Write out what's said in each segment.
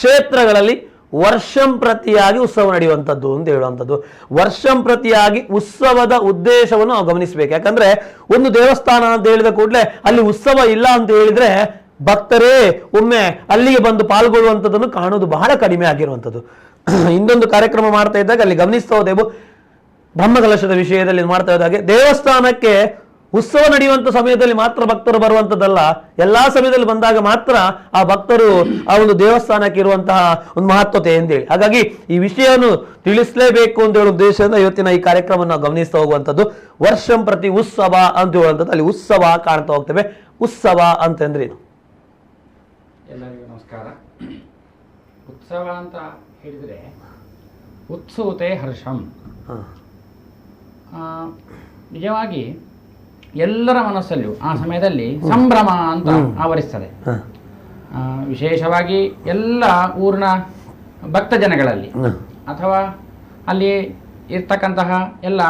ಕ್ಷೇತ್ರಗಳಲ್ಲಿ ವರ್ಷಂ ಪ್ರತಿಯಾಗಿ ಉತ್ಸವ ನಡೆಯುವಂಥದ್ದು ಅಂತ ಹೇಳುವಂಥದ್ದು. ವರ್ಷಂ ಪ್ರತಿಯಾಗಿ ಉತ್ಸವದ ಉದ್ದೇಶವನ್ನು ನಾವು ಗಮನಿಸಬೇಕು. ಯಾಕಂದ್ರೆ ಒಂದು ದೇವಸ್ಥಾನ ಅಂತ ಹೇಳಿದ ಕೂಡಲೇ ಅಲ್ಲಿ ಉತ್ಸವ ಇಲ್ಲ ಅಂತ ಹೇಳಿದ್ರೆ ಭಕ್ತರೇ, ಒಮ್ಮೆ ಅಲ್ಲಿಗೆ ಬಂದು ಪಾಲ್ಗೊಳ್ಳುವಂಥದ್ದನ್ನು ಕಾಣೋದು ಬಹಳ ಕಡಿಮೆ ಆಗಿರುವಂಥದ್ದು. ಇನ್ನೊಂದು ಕಾರ್ಯಕ್ರಮ ಮಾಡ್ತಾ ಇದ್ದಾಗ ಅಲ್ಲಿ ಗಮನಿಸ್ತಾ ಹೋದೆವು. ಬ್ರಹ್ಮಕಲಶದ ವಿಷಯದಲ್ಲಿ ಮಾಡ್ತಾ ಇದ್ದಾಗೆ ದೇವಸ್ಥಾನಕ್ಕೆ ಉತ್ಸವ ನಡೆಯುವಂಥ ಸಮಯದಲ್ಲಿ ಮಾತ್ರ ಭಕ್ತರು ಬರುವಂಥದ್ದಲ್ಲ ಎಲ್ಲಾ ಸಮಯದಲ್ಲಿ ಬಂದಾಗ ಮಾತ್ರ ಆ ಭಕ್ತರು ಆ ಒಂದು ದೇವಸ್ಥಾನಕ್ಕೆ ಇರುವಂತಹ ಒಂದು ಮಹತ್ವತೆ ಅಂತೇಳಿ ಹಾಗಾಗಿ ಈ ವಿಷಯವನ್ನು ತಿಳಿಸಲೇಬೇಕು ಅಂತ ಹೇಳೋ ಉದ್ದೇಶದಿಂದ ಇವತ್ತಿನ ಈ ಕಾರ್ಯಕ್ರಮವನ್ನು ಗಮನಿಸ್ತಾ ಹೋಗುವಂಥದ್ದು. ವರ್ಷಂ ಪ್ರತಿ ಉತ್ಸವ ಅಂತ ಹೇಳುವಂಥದ್ದು. ಅಲ್ಲಿ ಉತ್ಸವ ಕಾಣ್ತಾ ಹೋಗ್ತೇವೆ. ಉತ್ಸವ ಅಂತಂದ್ರೆ ಇದು ಎಲ್ಲರಿಗೂ ನಮಸ್ಕಾರ. ಉತ್ಸವ ಅಂತ ಹೇಳಿದರೆ ಉತ್ಸವತೆ ಹರ್ಷಂ. ನಿಜವಾಗಿ ಎಲ್ಲರ ಮನಸ್ಸಲ್ಲಿಯೂ ಆ ಸಮಯದಲ್ಲಿ ಸಂಭ್ರಮ ಅಂತ ಆವರಿಸ್ತದೆ. ಆ, ವಿಶೇಷವಾಗಿ ಎಲ್ಲ ಊರಿನ ಭಕ್ತ ಜನಗಳಲ್ಲಿ ಅಥವಾ ಅಲ್ಲಿ ಇರ್ತಕ್ಕಂತಹ ಎಲ್ಲ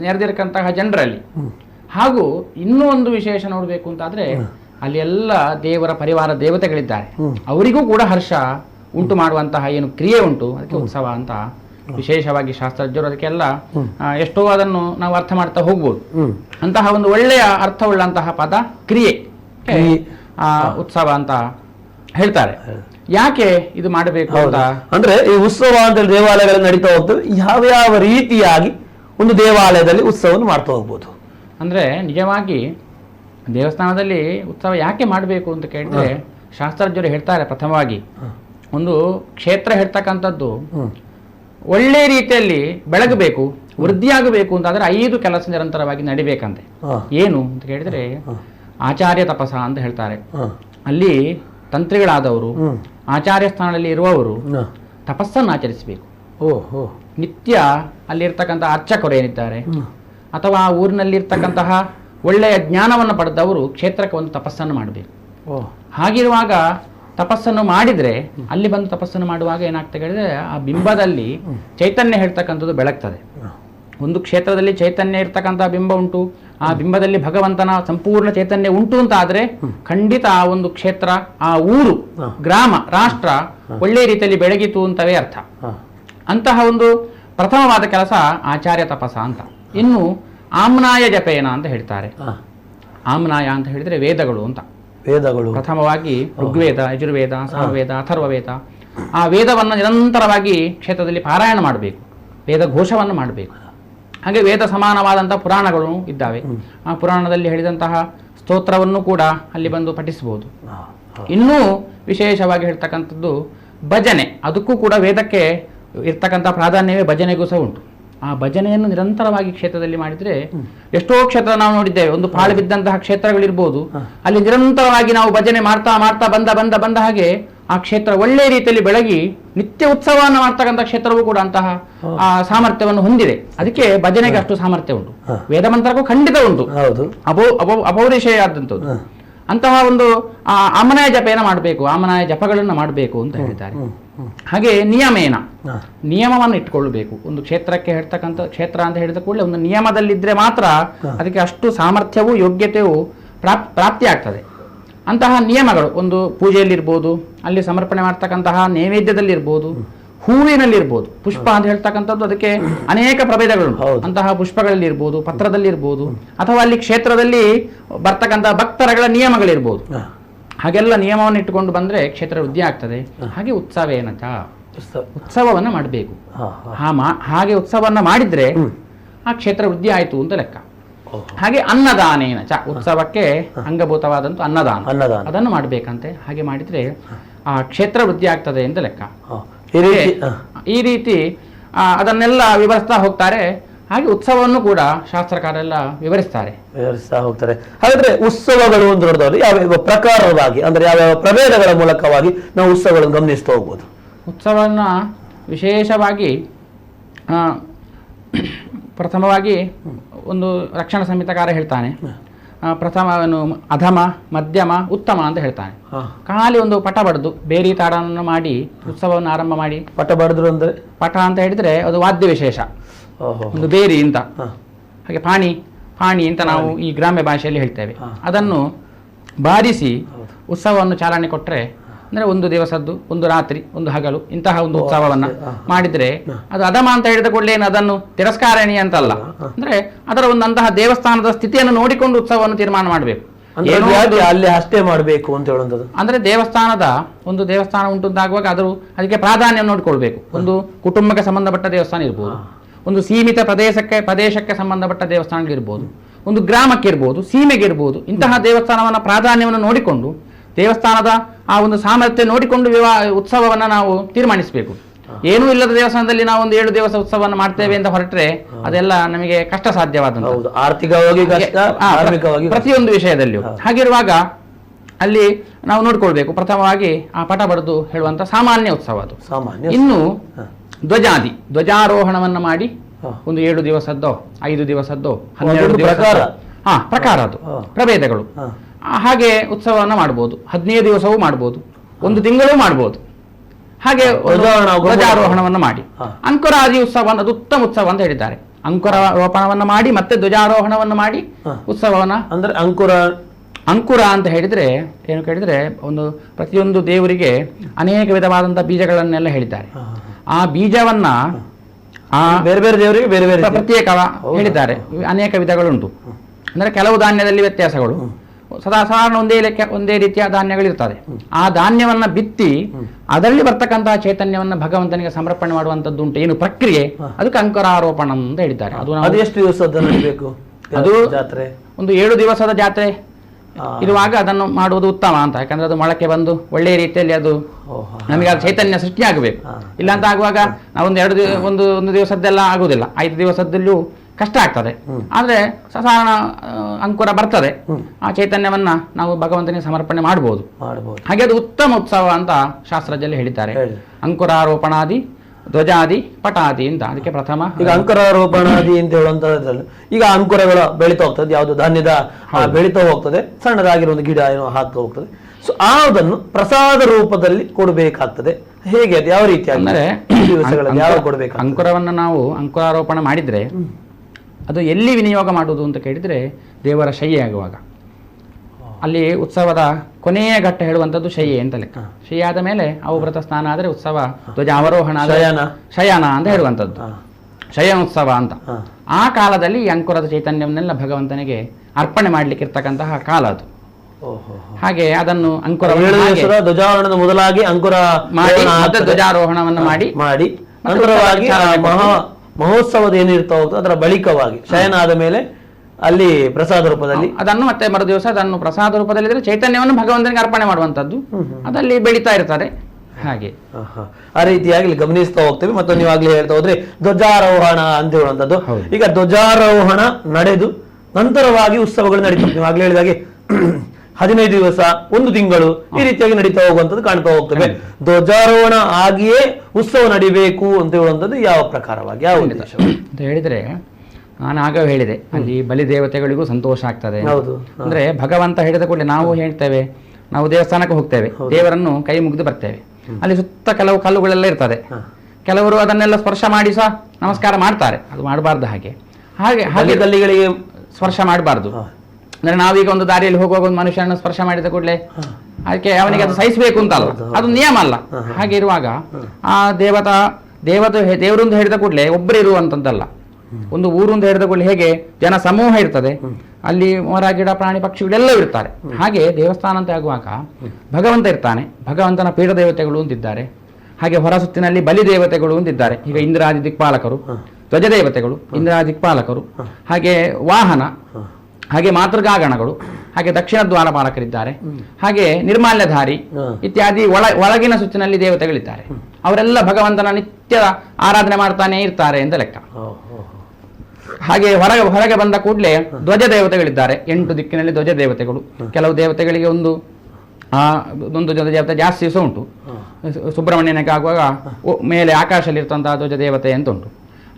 ನೆರೆದಿರ್ತಕ್ಕಂತಹ ಜನರಲ್ಲಿ. ಹಾಗೂ ಇನ್ನೂ ಒಂದು ವಿಶೇಷ ನೋಡಬೇಕು ಅಂತಾದರೆ ಅಲ್ಲಿ ಎಲ್ಲ ದೇವರ ಪರಿವಾರ ದೇವತೆಗಳಿದ್ದಾರೆ. ಅವರಿಗೂ ಕೂಡ ಹರ್ಷ ಉಂಟು ಮಾಡುವಂತಹ ಏನು ಕ್ರಿಯೆ ಉಂಟು ಅದಕ್ಕೆ ಉತ್ಸವ ಅಂತ ವಿಶೇಷವಾಗಿ ಶಾಸ್ತ್ರಜ್ಞರು ಅದಕ್ಕೆಲ್ಲ ಎಷ್ಟೋ ಅದನ್ನು ನಾವು ಅರ್ಥ ಮಾಡ್ತಾ ಹೋಗ್ಬೋದು. ಅಂತಹ ಒಂದು ಒಳ್ಳೆಯ ಅರ್ಥವುಳ್ಳಂತಹ ಪದ ಕ್ರಿಯೆ ಉತ್ಸವ ಅಂತ ಹೇಳ್ತಾರೆ. ಯಾಕೆ ಇದು ಮಾಡಬೇಕು ಅಂತ? ಅಂದ್ರೆ ಈ ಉತ್ಸವ ಅಂತ ದೇವಾಲಯಗಳಲ್ಲಿ ನಡೀತಾ ಹೋಗ್ತದೆ ಯಾವ ಯಾವ ರೀತಿಯಾಗಿ ಒಂದು ದೇವಾಲಯದಲ್ಲಿ ಉತ್ಸವವನ್ನು ಮಾಡ್ತಾ ಹೋಗ್ಬೋದು? ಅಂದ್ರೆ ನಿಜವಾಗಿ ದೇವಸ್ಥಾನದಲ್ಲಿ ಉತ್ಸವ ಯಾಕೆ ಮಾಡಬೇಕು ಅಂತ ಕೇಳಿದ್ರೆ ಶಾಸ್ತ್ರಜ್ಞರು ಹೇಳ್ತಾರೆ ಪ್ರಥಮವಾಗಿ. ಒಂದು ಕ್ಷೇತ್ರ ಹೇಳ್ತಕ್ಕಂಥದ್ದು ಒಳ್ಳೆ ರೀತಿಯಲ್ಲಿ ಬೆಳಗಬೇಕು ವೃದ್ಧಿಯಾಗಬೇಕು ಅಂತಾದ್ರೆ ಐದು ಕೆಲಸ ನಿರಂತರವಾಗಿ ನಡಿಬೇಕಂತೆ. ಏನು ಅಂತ ಕೇಳಿದ್ರೆ ಆಚಾರ್ಯ ತಪಸ ಅಂತ ಹೇಳ್ತಾರೆ. ಅಲ್ಲಿ ತಂತ್ರಿಗಳಾದವರು ಆಚಾರ್ಯ ಸ್ಥಾನದಲ್ಲಿ ಇರುವವರು. ತಪಸ್ಸನ್ನು ಆಚರಿಸಬೇಕು. ಓಹೋ ನಿತ್ಯ ಅಲ್ಲಿರ್ತಕ್ಕಂಥ ಅರ್ಚಕರು ಏನಿದ್ದಾರೆ ಅಥವಾ ಆ ಊರಿನಲ್ಲಿರ್ತಕ್ಕಂತಹ ಒಳ್ಳೆಯ ಜ್ಞಾನವನ್ನು ಪಡೆದವರು ಕ್ಷೇತ್ರಕ್ಕೆ ಒಂದು ತಪಸ್ಸನ್ನು ಮಾಡಬೇಕು. ಹಾಗಿರುವಾಗ ತಪಸ್ಸನ್ನು ಮಾಡಿದರೆ, ಅಲ್ಲಿ ಬಂದು ತಪಸ್ಸನ್ನು ಮಾಡುವಾಗ ಏನಾಗ್ತದೆ ಹೇಳಿದ್ರೆ, ಆ ಬಿಂಬದಲ್ಲಿ ಚೈತನ್ಯ ಹೇಳ್ತಕ್ಕಂಥದ್ದು ಬೆಳಗ್ತದೆ. ಒಂದು ಕ್ಷೇತ್ರದಲ್ಲಿ ಚೈತನ್ಯ ಇರ್ತಕ್ಕಂಥ ಬಿಂಬ ಉಂಟು. ಆ ಬಿಂಬದಲ್ಲಿ ಭಗವಂತನ ಸಂಪೂರ್ಣ ಚೈತನ್ಯ ಉಂಟು ಅಂತ ಆದ್ರೆ ಖಂಡಿತ ಆ ಒಂದು ಕ್ಷೇತ್ರ, ಆ ಊರು, ಗ್ರಾಮ, ರಾಷ್ಟ್ರ ಒಳ್ಳೆ ರೀತಿಯಲ್ಲಿ ಬೆಳಗಿತು ಅಂತವೇ ಅರ್ಥ. ಅಂತಹ ಒಂದು ಪ್ರಥಮವಾದ ಕೆಲಸ ಆಚಾರ್ಯ ತಪಸ ಅಂತ. ಇನ್ನು ಆಮ್ನಾಯ ಜಪೇನ ಅಂತ ಹೇಳ್ತಾರೆ. ಆಮ್ನಾಯ ಅಂತ ಹೇಳಿದ್ರೆ ವೇದಗಳು ಅಂತ. ವೇದಗಳು. ಪ್ರಥಮವಾಗಿ ಋಗ್ವೇದ ಯಜುರ್ವೇದ ಸಾಮವೇದ ಅಥರ್ವವೇದ. ಆ ವೇದವನ್ನು ನಿರಂತರವಾಗಿ ಕ್ಷೇತ್ರದಲ್ಲಿ ಪಾರಾಯಣ ಮಾಡಬೇಕು. ವೇದ ಘೋಷವನ್ನು ಮಾಡಬೇಕು. ಹಾಗೆ ವೇದ ಸಮಾನವಾದಂಥ ಪುರಾಣಗಳು ಇದ್ದಾವೆ. ಆ ಪುರಾಣದಲ್ಲಿ ಹೇಳಿದಂತಹ ಸ್ತೋತ್ರವನ್ನು ಕೂಡ ಅಲ್ಲಿ ಬಂದು ಪಠಿಸಬಹುದು. ಇನ್ನೂ ವಿಶೇಷವಾಗಿ ಹೇಳ್ತಕ್ಕಂಥದ್ದು ಭಜನೆ. ಅದಕ್ಕೂ ಕೂಡ ವೇದಕ್ಕೆ ಇರ್ತಕ್ಕಂಥ ಪ್ರಾಧಾನ್ಯವೇ ಭಜನೆಗೂ ಸಹ ಉಂಟು. ಆ ಭಜನೆಯನ್ನು ನಿರಂತರವಾಗಿ ಕ್ಷೇತ್ರದಲ್ಲಿ ಮಾಡಿದ್ರೆ ಎಷ್ಟೋ ಕ್ಷೇತ್ರ ನಾವು ನೋಡಿದ್ದೇವೆ. ಒಂದು ಪಾಳು ಬಿದ್ದಂತಹ ಕ್ಷೇತ್ರಗಳಿರ್ಬೋದು. ಅಲ್ಲಿ ನಿರಂತರವಾಗಿ ನಾವು ಭಜನೆ ಮಾಡ್ತಾ ಮಾಡ್ತಾ ಬಂದ ಬಂದ ಬಂದ ಹಾಗೆ ಆ ಕ್ಷೇತ್ರ ಒಳ್ಳೆ ರೀತಿಯಲ್ಲಿ ಬೆಳಗಿ ನಿತ್ಯ ಉತ್ಸವವನ್ನು ಮಾಡ್ತಕ್ಕಂಥ ಕ್ಷೇತ್ರವೂ ಕೂಡ ಅಂತಹ ಆ ಸಾಮರ್ಥ್ಯವನ್ನು ಹೊಂದಿದೆ. ಅದಕ್ಕೆ ಭಜನೆಗೆ ಅಷ್ಟು ಸಾಮರ್ಥ್ಯ ಉಂಟು. ವೇದ ಮಂತ್ರಕ್ಕೂ ಖಂಡಿತ ಉಂಟು. ಅಪೌರುಷೇಯಾದಂಥದ್ದು. ಅಂತಹ ಒಂದು ಆ ಆಮನಾಯ ಏನ ಮಾಡಬೇಕು ಆಮನಾಯ ಜಪಗಳನ್ನು ಮಾಡಬೇಕು ಅಂತ ಹೇಳಿದ್ದಾರೆ. ಹಾಗೆ ನಿಯಮೇನ. ನಿಯಮವನ್ನು ಇಟ್ಕೊಳ್ಬೇಕು. ಒಂದು ಕ್ಷೇತ್ರಕ್ಕೆ ಹೇಳ್ತಕ್ಕಂಥ ಕ್ಷೇತ್ರ ಅಂತ ಹೇಳಿದ ಕೂಡಲೇ ಒಂದು ನಿಯಮದಲ್ಲಿದ್ದರೆ ಮಾತ್ರ ಅದಕ್ಕೆ ಅಷ್ಟು ಸಾಮರ್ಥ್ಯವೂ ಯೋಗ್ಯತೆಯೂ ಪ್ರಾಪ್ ಪ್ರಾಪ್ತಿ ಆಗ್ತದೆ. ಅಂತಹ ನಿಯಮಗಳು ಒಂದು ಪೂಜೆಯಲ್ಲಿರ್ಬೋದು ಅಲ್ಲಿ ಸಮರ್ಪಣೆ ಮಾಡ್ತಕ್ಕಂತಹ ನೈವೇದ್ಯದಲ್ಲಿರ್ಬೋದು ಹೂವಿನಲ್ಲಿರ್ಬೋದು ಪುಷ್ಪ ಅಂತ ಹೇಳ್ತಕ್ಕಂಥದ್ದು ಅದಕ್ಕೆ ಅನೇಕ ಪ್ರಭೇದಗಳು. ಅಂತಹ ಪುಷ್ಪಗಳಲ್ಲಿರ್ಬೋದು ಪತ್ರದಲ್ಲಿರ್ಬೋದು ಅಥವಾ ಅಲ್ಲಿ ಕ್ಷೇತ್ರದಲ್ಲಿ ಬರ್ತಕ್ಕಂತಹ ಭಕ್ತರಗಳ ನಿಯಮಗಳಿರ್ಬೋದು. ಹಾಗೆಲ್ಲ ನಿಯಮವನ್ನು ಇಟ್ಟುಕೊಂಡು ಬಂದ್ರೆ ಕ್ಷೇತ್ರ ವೃದ್ಧಿ ಆಗ್ತದೆ. ಹಾಗೆ ಉತ್ಸವ ಏನಂತ? ಉತ್ಸವ. ಉತ್ಸವವನ್ನು ಮಾಡಬೇಕು. ಹಾಗೆ ಉತ್ಸವವನ್ನ ಮಾಡಿದ್ರೆ ಆ ಕ್ಷೇತ್ರ ವೃದ್ಧಿ ಆಯ್ತು ಅಂತ ಲೆಕ್ಕ. ಹಾಗೆ ಅನ್ನದಾನೇನ ಚ ಉತ್ಸವಕ್ಕೆ ಅಂಗಭೂತವಾದಂತ ಅನ್ನದಾನ. ಅದನ್ನು ಮಾಡಬೇಕಂತೆ. ಹಾಗೆ ಮಾಡಿದ್ರೆ ಆ ಕ್ಷೇತ್ರ ವೃದ್ಧಿ ಆಗ್ತದೆ ಅಂತ ಲೆಕ್ಕ. ಈ ರೀತಿ ಅದನ್ನೆಲ್ಲ ವಿವರಿಸ್ತಾ ಹೋಗ್ತಾರೆ. ಹಾಗೆ ಉತ್ಸವವನ್ನು ಕೂಡ ಶಾಸ್ತ್ರಕಾರೆಲ್ಲ ವಿವರಿಸ್ತಾರೆ. ವಿವರಿಸ್ತಾ ಹೋಗ್ತಾರೆ. ಹಾಗಾದ್ರೆ ಉತ್ಸವಗಳು ಒಂದು ನೋಡಿದವರು ಯಾವ ಪ್ರಕಾರವಾಗಿ ಅಂದ್ರೆ ಯಾವ ಪ್ರಭೇದಗಳ ಮೂಲಕವಾಗಿ ನಾವು ಉತ್ಸವಗಳನ್ನು ಗಮನಿಸ್ತಾ ಹೋಗ್ಬೋದು? ಉತ್ಸವವನ್ನು ವಿಶೇಷವಾಗಿ ಪ್ರಥಮವಾಗಿ ಒಂದು ರಕ್ಷಣಾ ಸಂಹಿತಕಾರ ಹೇಳ್ತಾನೆ. ಪ್ರಥಮ ಅಧಮ ಮಧ್ಯಮ ಉತ್ತಮ ಅಂತ ಹೇಳ್ತಾನೆ. ಖಾಲಿ ಒಂದು ಪಟ ಬಡ್ದು ಬೇರಿ ತಾಡನ್ನು ಮಾಡಿ ಉತ್ಸವವನ್ನು ಆರಂಭ ಮಾಡಿ. ಪಟ ಬಡದ್ರು ಅಂದ್ರೆ? ಪಟ ಅಂತ ಹೇಳಿದ್ರೆ ಅದು ವಾದ್ಯ ವಿಶೇಷ. ಒಂದು ಬೇರಿ ಅಂತ. ಹಾಗೆ ಪಾಣಿ ಪಾಣಿ ಅಂತ ನಾವು ಈ ಗ್ರಾಮ್ಯ ಭಾಷೆಯಲ್ಲಿ ಹೇಳ್ತೇವೆ. ಅದನ್ನು ಬಾರಿಸಿ. ಉತ್ಸವವನ್ನು ಚಾಲನೆ ಕೊಟ್ಟರೆ ಅಂದ್ರೆ ಒಂದು ದಿವಸದ್ದು ಒಂದು ರಾತ್ರಿ ಒಂದು ಹಗಲು ಇಂತಹ ಒಂದು ಉತ್ಸವವನ್ನ ಮಾಡಿದರೆ ಅದು ಅದಮ ಅಂತ ಹೇಳಿದ ಕೂಡಲೇ ಏನು ಅದನ್ನು ತಿರಸ್ಕಾರಣೀಯ ಅಂತಲ್ಲ. ಅಂದ್ರೆ ಅದರ ಒಂದು ಅಂತಹ ದೇವಸ್ಥಾನದ ಸ್ಥಿತಿಯನ್ನು ನೋಡಿಕೊಂಡು ಉತ್ಸವವನ್ನು ತೀರ್ಮಾನ ಮಾಡಬೇಕು. ಅಂದ್ರೆ ಅಲ್ಲಿ ಅಷ್ಟೇ ಮಾಡಬೇಕು ಅಂತ ಹೇಳುವಂಥದ್ದು? ಅಂದ್ರೆ ದೇವಸ್ಥಾನದ ಒಂದು ದೇವಸ್ಥಾನ ಉಂಟು ಅಂತಾಗುವಾಗ ಅದು ಅದಕ್ಕೆ ಪ್ರಾಧಾನ್ಯ ನೋಡಿಕೊಳ್ಬೇಕು. ಒಂದು ಕುಟುಂಬಕ್ಕೆ ಸಂಬಂಧಪಟ್ಟ ದೇವಸ್ಥಾನ ಇರ್ಬೋದು. ಒಂದು ಸೀಮಿತ ಪ್ರದೇಶಕ್ಕೆ ಪ್ರದೇಶಕ್ಕೆ ಸಂಬಂಧಪಟ್ಟ ದೇವಸ್ಥಾನಗಳಿರ್ಬೋದು ಒಂದು ಗ್ರಾಮಕ್ಕೆ ಇರ್ಬೋದು ಸೀಮೆಗೆ ಇರ್ಬೋದು ಇಂತಹ ದೇವಸ್ಥಾನವನ್ನ ಪ್ರಾಧಾನ್ಯವನ್ನು ನೋಡಿಕೊಂಡು ದೇವಸ್ಥಾನದ ಆ ಒಂದು ಸಾಮರ್ಥ್ಯ ನೋಡಿಕೊಂಡು ವಿವಾಹ ಉತ್ಸವವನ್ನ ನಾವು ತೀರ್ಮಾನಿಸಬೇಕು. ಏನೂ ಇಲ್ಲದ ದೇವಸ್ಥಾನದಲ್ಲಿ ನಾವು ಒಂದು ಏಳು ದಿವಸ ಉತ್ಸವವನ್ನು ಮಾಡ್ತೇವೆ ಅಂತ ಹೊರಟ್ರೆ ಅದೆಲ್ಲ ನಮಗೆ ಕಷ್ಟ ಸಾಧ್ಯವಾದಂತ ಹೌದು ಆರ್ಥಿಕವಾಗಿ ಪ್ರತಿಯೊಂದು ವಿಷಯದಲ್ಲಿಯೂ. ಹಾಗಿರುವಾಗ ಅಲ್ಲಿ ನಾವು ನೋಡ್ಕೊಳ್ಬೇಕು ಪ್ರಥಮವಾಗಿ ಆ ಪಟ ಬಡದು ಹೇಳುವಂತ ಸಾಮಾನ್ಯ ಉತ್ಸವ ಅದು. ಸಾಮಾನ್ಯ ಇನ್ನು. ಧ್ವಜಾದಿ ಧ್ವಜಾರೋಹಣವನ್ನು ಮಾಡಿ ಒಂದು ಏಳು ದಿವಸದ್ದೋ ಐದು ದಿವಸದ್ದೋ ಹನ್ನೆರಡು ದಿವಸ. ಹಾ ಪ್ರಕಾರ ಅದು. ಪ್ರಭೇದಗಳು. ಹಾಗೆ ಉತ್ಸವವನ್ನು ಮಾಡ್ಬೋದು. ಹದಿನೈದು ದಿವಸವೂ ಮಾಡ್ಬೋದು. ಒಂದು ತಿಂಗಳೂ ಮಾಡ್ಬೋದು. ಹಾಗೆ ಧ್ವಜಾರೋಹಣವನ್ನು ಮಾಡಿ. ಅಂಕುರಾದಿ ಉತ್ಸವ ಅನ್ನೋದು ಅದು ಉತ್ತಮ ಉತ್ಸವ ಅಂತ ಹೇಳಿದ್ದಾರೆ. ಅಂಕುರ ರೋಪಣವನ್ನು ಮಾಡಿ ಮತ್ತೆ ಧ್ವಜಾರೋಹಣವನ್ನು ಮಾಡಿ ಉತ್ಸವವನ್ನು ಅಂದ್ರೆ ಅಂಕುರ. ಅಂಕುರ ಅಂತ ಹೇಳಿದ್ರೆ ಏನು ಕೇಳಿದ್ರೆ ಒಂದು ಪ್ರತಿಯೊಂದು ದೇವರಿಗೆ ಅನೇಕ ವಿಧವಾದಂತಹ ಬೀಜಗಳನ್ನೆಲ್ಲ ಹೇಳಿದ್ದಾರೆ. ಆ ಬೀಜವನ್ನ ಆ ಬೇರೆ ಬೇರೆ ದೇವರಿಗೆ ಬೇರೆ ಬೇರೆ ಪ್ರ- ಪ್ರತ್ಯೇಕ ಹೇಳಿದ್ದಾರೆ. ಅನೇಕ ವಿಧಗಳುಂಟು. ಅಂದ್ರೆ ಕೆಲವು ಧಾನ್ಯದಲ್ಲಿ ವ್ಯತ್ಯಾಸಗಳು. ಸದಾ ಸಾಧಾರಣ ಒಂದೇ ಲೆಕ್ಕ ಒಂದೇ ರೀತಿಯ ಧಾನ್ಯಗಳಿರ್ತದೆ ಆ ಧಾನ್ಯವನ್ನ ಬಿತ್ತಿ ಅದರಲ್ಲಿ ಬರ್ತಕ್ಕಂತಹ ಚೈತನ್ಯವನ್ನ ಭಗವಂತನಿಗೆ ಸಮರ್ಪಣೆ ಮಾಡುವಂತದ್ದು ಉಂಟು. ಏನು ಪ್ರಕ್ರಿಯೆ? ಅದಕ್ಕೆ ಅಂಕುರಾರೋಪಣ ಅಂತ ಹೇಳಿದ್ದಾರೆ. ಅದು ಎಷ್ಟು ದಿವಸದ ನಡಿಬೇಕು ಅದು ಜಾತ್ರೆ? ಒಂದು ಏಳು ದಿವಸದ ಜಾತ್ರೆ. ಇರುವಾಗ ಅದನ್ನು ಮಾಡುವುದು ಉತ್ತಮ ಅಂತ. ಯಾಕಂದ್ರೆ ಅದು ಮೊಳಕೆ ಬಂದು ಒಳ್ಳೆಯ ರೀತಿಯಲ್ಲಿ ಅದು. ನಮಗೆ ಅದು ಚೈತನ್ಯ ಸೃಷ್ಟಿ ಆಗಬೇಕು ಇಲ್ಲ ಅಂತ ಆಗುವಾಗ ನಾವೊಂದು ಒಂದು ಎರಡು ದಿವ- ಒಂದು ಒಂದು ದಿವಸದ್ದೆಲ್ಲ ಆಗುದಿಲ್ಲ. ಐದು ದಿವಸದಲ್ಲೂ ಕಷ್ಟ ಆಗ್ತದೆ. ಆದ್ರೆ ಸಾಧಾರಣ ಅಂಕುರ ಬರ್ತದೆ. ಆ ಚೈತನ್ಯವನ್ನ ನಾವು ಭಗವಂತನಿಗೆ ಸಮರ್ಪಣೆ ಮಾಡಬಹುದು ಮಾಡ್ಬೋದು. ಹಾಗೆ ಅದು ಉತ್ತಮ ಉತ್ಸವ ಅಂತ ಶಾಸ್ತ್ರದಲ್ಲಿ ಹೇಳಿದ್ದಾರೆ. ಹೇಳಿ. ಅಂಕುರಾರೋಪಣಾದಿ ಧ್ವಜಾದಿ ಪಟಾದಿ ಅಂತ. ಅದಕ್ಕೆ ಪ್ರಥಮ ಈಗ ಅಂಕುರಾರೋಪಣಾದಿ ಅಂತ ಹೇಳುವಂತದ್ರಲ್ಲಿ ಈಗ ಅಂಕುರಗಳು ಬೆಳೀತಾ ಹೋಗ್ತದೆ. ಯಾವುದು ಧಾನ್ಯದ ಬೆಳೀತಾ ಹೋಗ್ತದೆ. ಸಣ್ಣದಾಗಿರೋ ಒಂದು ಗಿಡ ಏನೋ ಹಾಕ್ತಾ ಹೋಗ್ತದೆ. ಸೊ ಅದನ್ನು ಪ್ರಸಾದ ರೂಪದಲ್ಲಿ ಕೊಡಬೇಕಾಗ್ತದೆ. ಹೇಗೆ ಅದು ಯಾವ ರೀತಿ ಅಂದರೆ ದಿವಸಗಳಲ್ಲಿ ಯಾವ ಕೊಡಬೇಕಾಗ್ತದೆ? ಅಂಕುರವನ್ನು ನಾವು ಅಂಕುರಾರೋಪಣ ಮಾಡಿದ್ರೆ ಅದು ಎಲ್ಲಿ ವಿನಿಯೋಗ ಮಾಡುವುದು ಅಂತ ಕೇಳಿದ್ರೆ ದೇವರ ಶಯ್ಯೆ ಆಗುವಾಗ ಅಲ್ಲಿ ಉತ್ಸವದ ಕೊನೆಯ ಘಟ್ಟ ಹೇಳುವಂಥದ್ದು ಶಯ್ಯೆ ಅಂತ ಲೆಕ್ಕ. ಶಯ್ಯ ಆದ ಮೇಲೆ ಅವ್ರತ ಸ್ನಾನ ಆದರೆ ಉತ್ಸವ ಧ್ವಜ ಅವರೋಹಣ ಶಯಾನ. ಅಂತ ಹೇಳುವಂಥದ್ದು. ಶಯನ ಶಯನೋತ್ಸವ ಅಂತ. ಆ ಕಾಲದಲ್ಲಿ ಈ ಅಂಕುರದ ಚೈತನ್ಯವನ್ನೆಲ್ಲ ಭಗವಂತನಿಗೆ ಅರ್ಪಣೆ ಮಾಡ್ಲಿಕ್ಕೆ ಇರ್ತಕ್ಕಂತಹ ಕಾಲ ಅದು. ಹಾಗೆ ಅದನ್ನು ಅಂಕುರ ಧ್ವಜಾರೋಹಣದ ಮೊದಲಾಗಿ ಅಂಕುರ ಮಾಡಿ. ಧ್ವಜಾರೋಹಣವನ್ನು ಮಾಡಿ ಮಾಡಿ. ನಂತರವಾಗಿ ಮಹಾ ಮಹೋತ್ಸವದ ಏನಿರ್ತಾ ಹೋಗ್ತದೆ ಅದರ ಬಳಿಕವಾಗಿ ಶಯನ ಆದ ಮೇಲೆ ಅಲ್ಲಿ ಪ್ರಸಾದ ರೂಪದಲ್ಲಿ. ಅದನ್ನು ಮತ್ತೆ ಮರು ದಿವಸ ಅದನ್ನು ಪ್ರಸಾದ ರೂಪದಲ್ಲಿ ಇದ್ರೆ ಚೈತನ್ಯವನ್ನು ಭಗವಂತನಿಗೆ ಅರ್ಪಣೆ ಮಾಡುವಂತದ್ದು ಅದಲ್ಲಿ ಬೆಳೀತಾ ಇರ್ತಾರೆ. ಹಾಗೆ. ಆ ರೀತಿಯಾಗಿ ಗಮನಿಸ್ತಾ ಹೋಗ್ತೇವೆ. ಮತ್ತು ನೀವು ಆಗ್ಲೇ ಹೇಳ್ತಾ ಹೋದ್ರೆ ಧ್ವಜಾರೋಹಣ ಅಂತ ಹೇಳುವಂಥದ್ದು. ಈಗ ಧ್ವಜಾರೋಹಣ ನಡೆದು ನಂತರವಾಗಿ ಉತ್ಸವಗಳು ನಡೀತದೆ ನೀವು ಆಗ್ಲೇ ಹೇಳಿದಾಗೆ ಹದಿನೈದು ದಿವಸ ಒಂದು ತಿಂಗಳು ಈ ರೀತಿಯಾಗಿ ನಡೀತಾ ಹೋಗುವಂಥದ್ದು ಕಾಣ್ತಾ ಹೋಗ್ತೇವೆ. ಧ್ವಜಾರೋಹಣ ಆಗಿಯೇ ಉತ್ಸವ ನಡಿಬೇಕು ಅಂತ ಹೇಳುವಂಥದ್ದು ಯಾವ ಪ್ರಕಾರವಾಗಿ ಯಾವ ಉದ್ದೇಶ ಅಂತ ಹೇಳಿದ್ರೆ ನಾನು ಆಗ ಹೇಳಿದೆ ಅಲ್ಲಿ ಬಲಿ ದೇವತೆಗಳಿಗೂ ಸಂತೋಷ ಆಗ್ತದೆ ಹೌದು. ಅಂದ್ರೆ ಭಗವಂತ ಹೇಳಿದ ಕೂಡಲೇ ನಾವು ಹೇಳ್ತೇವೆ ನಾವು ದೇವಸ್ಥಾನಕ್ಕೆ ಹೋಗ್ತೇವೆ ದೇವರನ್ನು ಕೈ ಮುಗಿದು ಬರ್ತೇವೆ. ಅಲ್ಲಿ ಸುತ್ತ ಕೆಲವು ಕಲ್ಲುಗಳೆಲ್ಲ ಇರ್ತದೆ. ಕೆಲವರು ಅದನ್ನೆಲ್ಲ ಸ್ಪರ್ಶ ಮಾಡಿ ಸಹ ನಮಸ್ಕಾರ ಮಾಡ್ತಾರೆ. ಅದು ಮಾಡಬಾರ್ದು ಹಾಗೆ. ಹಾಗೆ ಹಾಗೆ ಕಲ್ಲಿಗಳಿಗೆ ಸ್ಪರ್ಶ ಮಾಡಬಾರ್ದು. ಅಂದ್ರೆ ನಾವೀಗ ಒಂದು ದಾರಿಯಲ್ಲಿ ಹೋಗುವಾಗ ಒಂದು ಮನುಷ್ಯನ ಸ್ಪರ್ಶ ಮಾಡಿದ ಕೂಡಲೇ ಅದಕ್ಕೆ ಅವನಿಗೆ ಅದು ಸಹಿಸಬೇಕು ಅಂತಲ್ಲ. ಅದು ನಿಯಮ ಅಲ್ಲ. ಹಾಗೆ ಇರುವಾಗ ಆ ದೇವತಾ ದೇವತ ದೇವರೊಂದು ಹೇಳಿದ ಕೂಡಲೇ ಒಬ್ಬರು ಅಂತಂತಲ್ಲ ಒಂದು ಊರೊಂದು ಹೇಳಿದ ಕೂಡಲೇ ಹೇಗೆ? ಜನ ಸಮೂಹ ಇರ್ತದೆ. ಅಲ್ಲಿ ಮರ ಗಿಡ ಪ್ರಾಣಿ ಪಕ್ಷಿಗಳೆಲ್ಲ ಇರ್ತಾರೆ. ಹಾಗೆ ದೇವಸ್ಥಾನ ಅಂತ ಆಗುವಾಗ ಭಗವಂತ ಇರ್ತಾನೆ. ಭಗವಂತನ ಪೀಠ ದೇವತೆಗಳು ಅಂತಿದ್ದಾರೆ. ಹಾಗೆ ಹೊರ ಸುತ್ತಿನಲ್ಲಿ ಬಲಿ ದೇವತೆಗಳು ಅಂತಿದ್ದಾರೆ. ಈಗ ಇಂದ್ರಾದಿ ದಿಕ್ಪಾಲಕರು ಧ್ವಜ ದೇವತೆಗಳು ಇಂದ್ರಾದಿ ದಿಕ್ಪಾಲಕರು ಹಾಗೆ ವಾಹನ ಹಾಗೆ ಮಾತೃಗಾಗಣಗಳು ಹಾಗೆ ದಕ್ಷಿಣ ದ್ವಾರಪಾಲಕರಿದ್ದಾರೆ ಹಾಗೆ ನಿರ್ಮಾಲ್ಯಧಾರಿ. ಇತ್ಯಾದಿ ಒಳ ಒಳಗಿನ ಸುತ್ತಿನಲ್ಲಿ ದೇವತೆಗಳಿದ್ದಾರೆ. ಅವರೆಲ್ಲ ಭಗವಂತನ ನಿತ್ಯ ಆರಾಧನೆ ಮಾಡ್ತಾನೆ ಇರ್ತಾರೆ ಅಂತ ಲೆಕ್ಕ. ಹಾಗೆ ಹೊರಗೆ ಹೊರಗೆ ಬಂದ ಕೂಡಲೇ ಧ್ವಜ ದೇವತೆಗಳಿದ್ದಾರೆ. ಎಂಟು ದಿಕ್ಕಿನಲ್ಲಿ ಧ್ವಜ ದೇವತೆಗಳು. ಕೆಲವು ದೇವತೆಗಳಿಗೆ ಒಂದು ಆ ಒಂದು ಧ್ವಜ ದೇವತೆ ಜಾಸ್ತಿ ಸಹ ಉಂಟು. ಸುಬ್ರಹ್ಮಣ್ಯನಕ್ಕಾಗುವಾಗ ಸುಬ್ರಹ್ಮಣ್ಯನಕ್ಕೆ ಆಗುವಾಗ ಮೇಲೆ ಆಕಾಶದಲ್ಲಿ ಇರ್ತಂತಹ ಧ್ವಜ ದೇವತೆ ಅಂತ ಉಂಟು.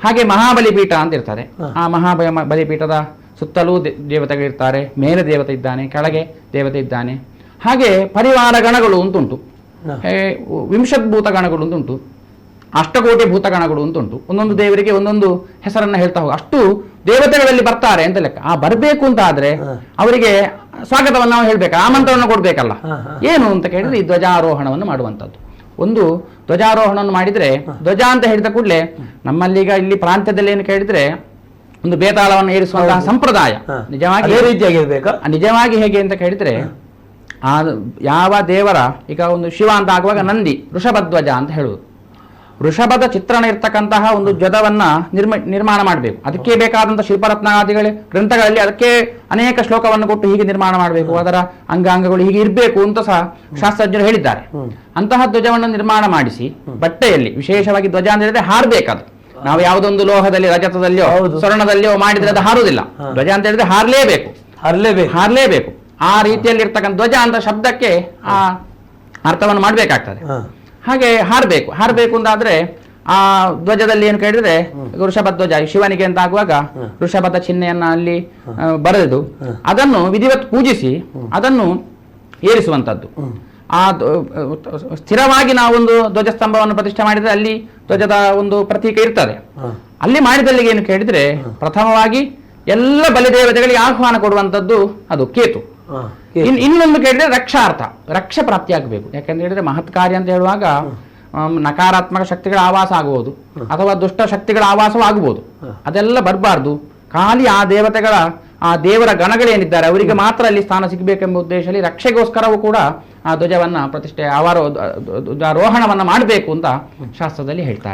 ಹಾಗೆ ಮಹಾಬಲಿಪೀಠ ಅಂತ ಇರ್ತಾರೆ ಆ ಮಹಾಬಲಿ ಬಲಿಪೀಠದ ಸುತ್ತಲೂ ದೇವತೆಗಳಿರ್ತಾರೆ ಮೇಲೆ ದೇವತೆ ಇದ್ದಾನೆ ಕೆಳಗೆ ದೇವತೆ ಇದ್ದಾನೆ. ಹಾಗೆ ಪರಿವಾರ ಗಣಗಳು ಅಂತುಂಟು ವಿಂಶದ್ಭೂತ ಗಣಗಳು ಅಂತುಂಟು ಅಷ್ಟಕೋಟಿ ಭೂತಗಣಗಳು ಗಣಗಳು ಅಂತುಂಟು ಒಂದೊಂದು ದೇವರಿಗೆ ಒಂದೊಂದು ಹೆಸರನ್ನ ಹೇಳ್ತಾ ಹೋಗ. ಅಷ್ಟು ದೇವತೆಗಳಲ್ಲಿ ಬರ್ತಾರೆ ಅಂತ ಲೆಕ್ಕ. ಆ ಬರಬೇಕು ಅಂತ ಆದ್ರೆ ಅವರಿಗೆ ಸ್ವಾಗತವನ್ನು ನಾವು ಹೇಳ್ಬೇಕು. ಆಮಂತ್ರವನ್ನು ಕೊಡ್ಬೇಕಲ್ಲ. ಏನು ಅಂತ ಕೇಳಿದ್ರೆ ಈ ಧ್ವಜಾರೋಹಣವನ್ನು ಮಾಡುವಂಥದ್ದು. ಒಂದು ಧ್ವಜಾರೋಹಣವನ್ನು ಮಾಡಿದ್ರೆ ಧ್ವಜ ಅಂತ ಹೇಳಿದ ಕೂಡಲೇ ನಮ್ಮಲ್ಲೀಗ ಇಲ್ಲಿ ಪ್ರಾಂತ್ಯದಲ್ಲಿ ಏನು ಕೇಳಿದ್ರೆ ಒಂದು ಬೇತಾಳವನ್ನು ಏರಿಸುವಂತಹ ಸಂಪ್ರದಾಯ. ನಿಜವಾಗಿ ರೀತಿಯಾಗಿರ್ಬೇಕಾ ನಿಜವಾಗಿ ಹೇಗೆ ಅಂತ ಕೇಳಿದ್ರೆ ಆ ಯಾವ ದೇವರ ಈಗ ಒಂದು ಶಿವ ಅಂತ ಆಗುವಾಗ ನಂದಿ ವೃಷಭಧ್ವಜ ಅಂತ ಹೇಳುವುದು. ವೃಷಭದ ಚಿತ್ರಣ ಇರ್ತಕ್ಕಂತಹ ಒಂದು ಧ್ವಜವನ್ನ ನಿರ್ಮ ನಿರ್ಮಾಣ ಮಾಡಬೇಕು. ಅದಕ್ಕೆ ಬೇಕಾದಂತಹ ಶಿಲ್ಪರತ್ನಾದಿಗಳ ಗ್ರಂಥಗಳಲ್ಲಿ ಅದಕ್ಕೆ ಅನೇಕ ಶ್ಲೋಕವನ್ನು ಕೊಟ್ಟು ಹೀಗೆ ನಿರ್ಮಾಣ ಮಾಡಬೇಕು. ಅದರ ಅಂಗಾಂಗಗಳು ಹೀಗೆ ಇರಬೇಕು ಅಂತ ಸಹ ಶಾಸ್ತ್ರಜ್ಞರು ಹೇಳಿದ್ದಾರೆ. ಅಂತಹ ಧ್ವಜವನ್ನು ನಿರ್ಮಾಣ ಮಾಡಿಸಿ ಬಟ್ಟೆಯಲ್ಲಿ ವಿಶೇಷವಾಗಿ ಧ್ವಜ ಅಂತ ಹೇಳಿದ್ರೆ ಹಾರಬೇಕದು ನಾವು ಯಾವುದೊಂದು ಲೋಹದಲ್ಲಿ ರಜತದಲ್ಲಿಯೋ. ಸ್ವರ್ಣದಲ್ಲಿಯೋ ಮಾಡಿದ್ರೆ ಅದು ಹಾರುವುದಿಲ್ಲ. ಧ್ವಜ ಅಂತ ಹೇಳಿದ್ರೆ ಹಾರಲೇಬೇಕು. ಹಾರಲೇಬೇಕು. ಹಾರಲೇಬೇಕು. ಆ ರೀತಿಯಲ್ಲಿ ಇರ್ತಕ್ಕಂಥ ಧ್ವಜ ಅಂತ ಶಬ್ದಕ್ಕೆ ಆ ಅರ್ಥವನ್ನು ಮಾಡ್ಬೇಕಾಗ್ತದೆ. ಹಾಗೆ ಹಾರಬೇಕು. ಹಾರಬೇಕು ಅಂತಾದ್ರೆ ಆ ಧ್ವಜದಲ್ಲಿ ಏನು ಕೇಳಿದ್ರೆ ವೃಷಭ ಧ್ವಜ ಶಿವನಿಗೆ ಅಂತ ಆಗುವಾಗ ವೃಷಭದ ಚಿಹ್ನೆಯನ್ನ ಅಲ್ಲಿ ಬರೆದು ಅದನ್ನು ವಿಧಿವತ್ ಪೂಜಿಸಿ ಅದನ್ನು ಏರಿಸುವಂಥದ್ದು. ಆ ಸ್ಥಿರವಾಗಿ ಸ್ಥಿರವಾಗಿ ನಾವೊಂದು ಧ್ವಜಸ್ತಂಭವನ್ನು ಪ್ರತಿಷ್ಠೆ ಮಾಡಿದರೆ ಅಲ್ಲಿ ಧ್ವಜದ ಒಂದು ಪ್ರತೀಕ ಇರ್ತದೆ. ಅಲ್ಲಿ ಮಾಡಿದಲ್ಲಿ ಏನು ಕೇಳಿದರೆ ಪ್ರಥಮವಾಗಿ ಎಲ್ಲ ಬಲಿದೇವತೆಗಳಿಗೆ ಆಹ್ವಾನ ಕೊಡುವಂಥದ್ದು ಅದು ಕೇತು. ಇನ್ ಇನ್ನೊಂದು ಕೇಳಿದ್ರೆ ರಕ್ಷಾರ್ಥ ರಕ್ಷ ಪ್ರಾಪ್ತಿಯಾಗಬೇಕು ಯಾಕಂತ ಹೇಳಿದ್ರೆ ಮಹತ್ ಕಾರ್ಯ ಅಂತ ಹೇಳುವಾಗ ನಕಾರಾತ್ಮಕ ಶಕ್ತಿಗಳ ಆವಾಸ ಆಗಬಹುದು ಅಥವಾ ದುಷ್ಟ ಶಕ್ತಿಗಳ ಆವಾಸವೂ ಆಗಬಹುದು ಅದೆಲ್ಲ ಬರಬಾರ್ದು. ಖಾಲಿ ಆ ದೇವತೆಗಳ ಆ ದೇವರ ಗಣಗಳೇನಿದ್ದಾರೆ, ಅವರಿಗೆ ಮಾತ್ರ ಅಲ್ಲಿ ಸ್ಥಾನ ಸಿಗಬೇಕೆಂಬ ಉದ್ದೇಶದಲ್ಲಿ ರಕ್ಷೆಗೋಸ್ಕರವೂ ಕೂಡ ಆ ಧ್ವಜವನ್ನ ಪ್ರತಿಷ್ಠೆ ಅವರು ಧ್ವಜಾರೋಹಣವನ್ನು ಮಾಡಬೇಕು ಅಂತ ಶಾಸ್ತ್ರದಲ್ಲಿ ಹೇಳ್ತಾರೆ.